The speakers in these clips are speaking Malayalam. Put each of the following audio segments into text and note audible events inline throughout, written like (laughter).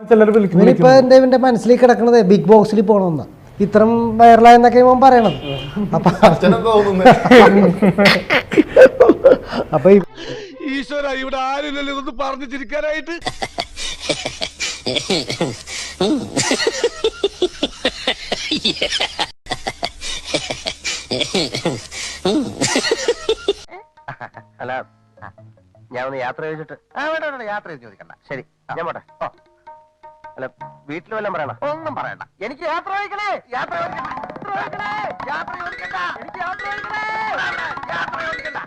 ഇവനിപ്പോ എന്റെ ഇവന്റെ മനസ്സിൽ കിടക്കണത് ബിഗ് ബോക്സിൽ പോണമെന്ന ഇത്രയും വൈറലായെന്നൊക്കെ ഇവൻ പറയണത്. അപ്പൊ ഈശ്വര ഇവിടെ ആരില്ലല്ലോ ഇതൊന്നും പറഞ്ഞു ചിരിക്കാനായിട്ട് അല്ല ഞാൻ ഒന്ന് യാത്ര ചോദിച്ചിട്ട് ആ വേണ്ട വേണ്ട യാത്ര ചോദിക്കണ്ട. ശരി ഞാൻ പോട്ടെ. ഓ. അല്ല വീട്ടിൽ വല്ലതും പറയണ? ഒന്നും പറയണ്ട. എനിക്ക് യാത്ര ചോദിക്കണേ യാത്ര യാത്ര ചോദിക്കണ്ട എനിക്ക് യാത്ര ചോദിക്കണേ യാത്ര ചോദിക്കണ്ട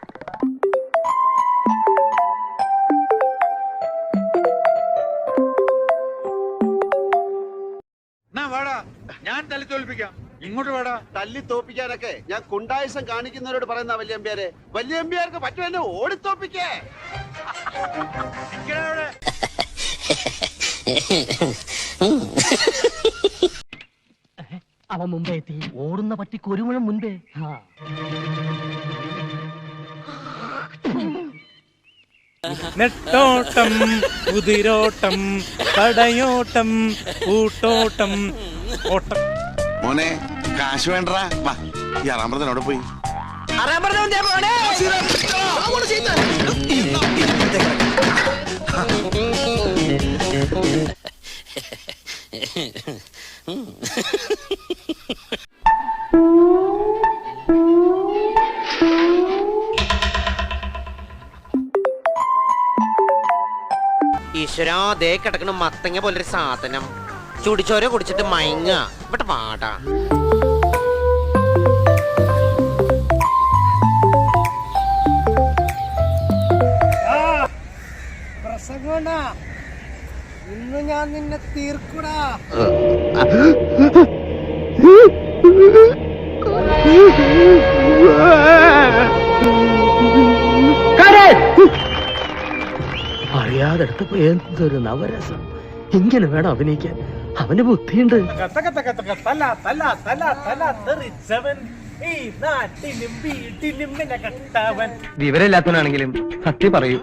വാടാ ഞാൻ തല്ലി തോൽപ്പിക്കാം. ഇങ്ങോട്ട് വേടാ. തല്ലി തോപ്പിക്കാനൊക്കെ ഞാൻ കുണ്ടായുസം കാണിക്കുന്നവരോട് പറയുന്ന വലിയ എംപിയാരെ വലിയ എംപിയാർക്ക് പറ്റുമല്ലോ? ഓടിത്തോപ്പിക്കേ. അവൻ മുമ്പേ എത്തി. ഓടുന്ന പട്ടിക്ക് ഒരു മുഴം മുൻപേ. നെട്ടോട്ടം കുതിരോട്ടം കടയോട്ടം കൂട്ടോട്ടം ഓട്ടം. മോനെ കാശ് വേണ്ട വാ ഈ അറാമ്പറത്തിനോട് പോയി. (laughs) ഈശ്വരാ ദേ കിടക്കണ മത്തങ്ങ പോലൊരു സാധനം. ചുടിച്ചോരോ കുടിച്ചിട്ട് മയങ്ങ. ഇവിടെ പാടാ ഇന്ന് ഞാൻ നിന്നെ തീർക്കുടാ. അറിയാതെടുത്തപ്പോ എന്തൊരു നവരസം. ഇങ്ങനെ വേണം അഭിനയിക്കാൻ. അവന് ബുദ്ധിയുണ്ട്. തല തല തല തല തെറിച്ചവൻ. ഈ നാട്ടിലും വീട്ടിലും വിവരമില്ലാത്തവനാണെങ്കിലും സത്യം പറയൂ.